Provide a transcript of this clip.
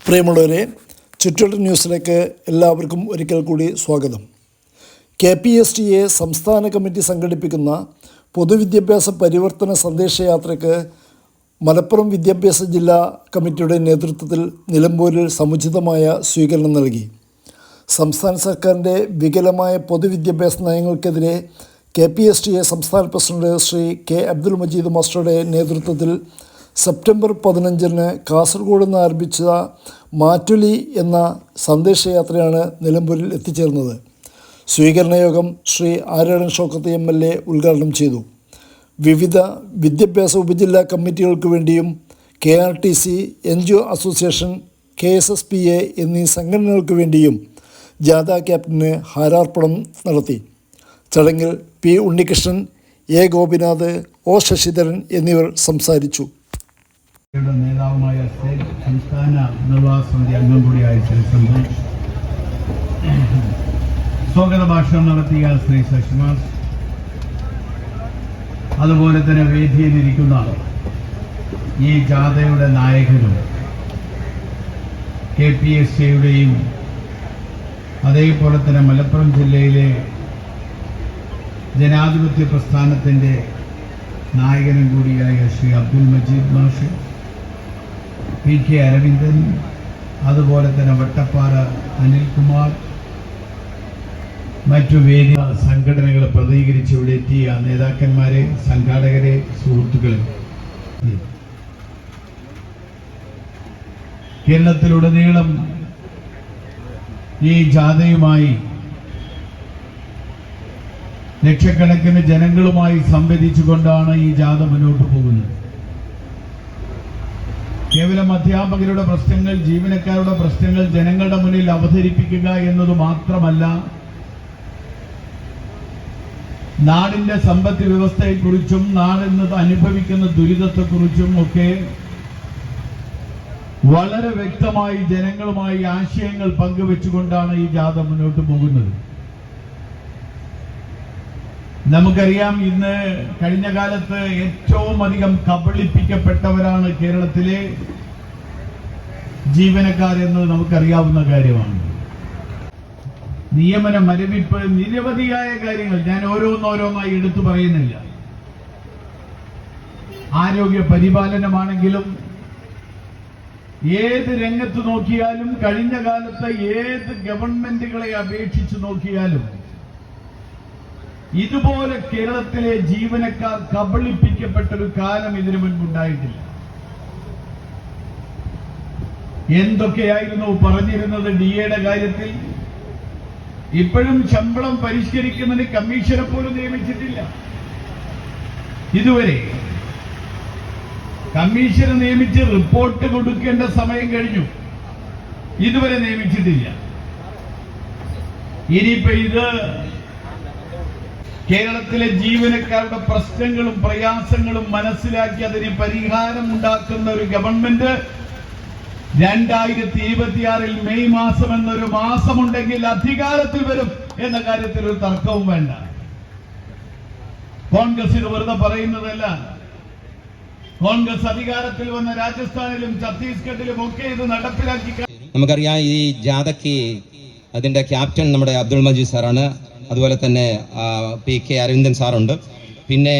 പ്രിയമുള്ളവരെ ചുറ്റുവട്ട ന്യൂസിലേക്ക് എല്ലാവർക്കും ഒരിക്കൽ കൂടി സ്വാഗതം. K P S T A സംസ്ഥാന കമ്മിറ്റി സംഘടിപ്പിക്കുന്ന പൊതുവിദ്യാഭ്യാസ പരിവർത്തന സന്ദേശയാത്രയ്ക്ക് മലപ്പുറം വിദ്യാഭ്യാസ ജില്ലാ കമ്മിറ്റിയുടെ നേതൃത്വത്തിൽ നിലമ്പൂരിൽ സമുചിതമായ സ്വീകരണം നൽകി. സംസ്ഥാന സർക്കാരിന്റെ വികലമായ പൊതുവിദ്യാഭ്യാസ നയങ്ങൾക്കെതിരെ K P S T A സംസ്ഥാന പ്രസിഡന്റ് ശ്രീ കെ അബ്ദുൽ മജീദ് മാസ്റ്ററുടെ നേതൃത്വത്തിൽ സെപ്റ്റംബർ പതിനഞ്ചിന് കാസർഗോഡ് നിന്ന് ആരംഭിച്ച മാറ്റുലി എന്ന സന്ദേശയാത്രയാണ് നിലമ്പൂരിൽ എത്തിച്ചേർന്നത്. സ്വീകരണയോഗം Shri Aryadan Shoukath M L A ഉദ്ഘാടനം ചെയ്തു. വിവിധ വിദ്യാഭ്യാസ ഉപജില്ലാ കമ്മിറ്റികൾക്ക് വേണ്ടിയും K R T C N G O association K S S P A എന്നീ സംഘടനകൾക്ക് വേണ്ടിയും ജാഥ ക്യാപ്റ്റന് ഹാരാർപ്പണം നടത്തി. ചടങ്ങിൽ P Unnikrishnan A Gopinath O Sasidharan എന്നിവർ സംസാരിച്ചു. യുടെ നേതാവുമായ സ്റ്റേറ്റ് സംസ്ഥാന നിർവാഹ സമിതി അംഗം കൂടിയായ ശ്രീ സന്തോഷ് സ്വാഗത ഭാഷണം നടത്തിയ ശ്രീ ശശികുമാർ അതുപോലെ തന്നെ വേദിയിലിരിക്കുന്ന ഈ ജാഥയുടെ നായകനും കെ പി എസ് സിയുടെയും അതേപോലെ തന്നെ മലപ്പുറം ജില്ലയിലെ ജനാധിപത്യ പ്രസ്ഥാനത്തിന്റെ നായകനും കൂടിയായ ശ്രീ അബ്ദുൽ മജീദ് മാഷ്. പി കെ അരവിന്ദൻ അതുപോലെ തന്നെ വട്ടപ്പാറ അനിൽകുമാർ മറ്റു വേദി സംഘടനകളെ പ്രതികരിച്ച് ഇവിടെ എത്തിയ നേതാക്കന്മാരെ സംഘാടകരെ സുഹൃത്തുക്കളെ. കേരളത്തിലുടനീളം ഈ ജാഥയുമായി ലക്ഷക്കണക്കിന് ജനങ്ങളുമായി സംവദിച്ചുകൊണ്ടാണ് ഈ ജാഥ മുന്നോട്ട് പോകുന്നത്. കേവലം അധ്യാപകരുടെ പ്രശ്നങ്ങൾ ജീവനക്കാരുടെ പ്രശ്നങ്ങൾ ജനങ്ങളുടെ മുന്നിൽ അവതരിപ്പിക്കുക എന്നത് മാത്രമല്ല നാടിന്റെ സമ്പദ് വ്യവസ്ഥയെക്കുറിച്ചും നാടിന്ന് അനുഭവിക്കുന്ന ദുരിതത്തെക്കുറിച്ചും ഒക്കെ വളരെ വ്യക്തമായി ജനങ്ങളുമായി ആശയങ്ങൾ പങ്കുവെച്ചുകൊണ്ടാണ് ഈ ജാഥ മുന്നോട്ട് പോകുന്നത്. നമുക്കറിയാം ഇന്ന് കഴിഞ്ഞ കാലത്ത് ഏറ്റവും അധികം കബളിപ്പിക്കപ്പെട്ടവരാണ് കേരളത്തിലെ ജീവനക്കാരെന്നത് നമുക്കറിയാവുന്ന കാര്യമാണ്. നിയമന മരവിപ്പ് നിരവധിയായ കാര്യങ്ങൾ ഞാൻ ഓരോന്നോരോന്നായി എടുത്തു പറയുന്നില്ല. ആരോഗ്യ പരിപാലനമാണെങ്കിലും ഏത് രംഗത്ത് നോക്കിയാലും കഴിഞ്ഞ കാലത്ത് ഏത് ഗവൺമെന്റുകളെ അപേക്ഷിച്ച് നോക്കിയാലും ഇതുപോലെ കേരളത്തിലെ ജീവനക്കാർ കബളിപ്പിക്കപ്പെട്ട ഒരു കാലം ഇതിനു മുൻപുണ്ടായിട്ടില്ല എന്തൊക്കെയായിരുന്നു പറഞ്ഞിരുന്നത് ഡി എയുടെ കാര്യത്തിൽ? ഇപ്പോഴും ശമ്പളം പരിഷ്കരിക്കുന്നതിന് കമ്മീഷനെ പോലും നിയമിച്ചിട്ടില്ല. ഇതുവരെ കമ്മീഷനെ നിയമിച്ച് റിപ്പോർട്ട് കൊടുക്കേണ്ട സമയം കഴിഞ്ഞു. ഇതുവരെ നിയമിച്ചിട്ടില്ല. ഇനിയിപ്പോ ഇത് കേരളത്തിലെ ജീവനക്കാരുടെ പ്രശ്നങ്ങളും പ്രയാസങ്ങളും മനസ്സിലാക്കി അതിന് പരിഹാരം ഉണ്ടാക്കുന്ന ഒരു ഗവൺമെന്റ് രണ്ടായിരത്തി ഇരുപത്തിയാറിൽ മെയ് മാസം എന്നൊരു മാസമുണ്ടെങ്കിൽ അധികാരത്തിൽ വരും എന്ന കാര്യത്തിൽ ഒരു തർക്കവും വേണ്ട. കോൺഗ്രസ് വെറുതെ പറയുന്നതല്ല. കോൺഗ്രസ് അധികാരത്തിൽ വന്ന രാജസ്ഥാനിലും ഛത്തീസ്ഗഡിലും ഒക്കെ ഇത് നടപ്പിലാക്കി നമുക്കറിയാം ഈ ജാഥയ്ക്ക് അതിന്റെ ക്യാപ്റ്റൻ നമ്മുടെ അബ്ദുൾ മജീദ് സാറാണ്. അതുപോലെ തന്നെ പി കെ അരവിന്ദൻ സാറുണ്ട്. പിന്നെ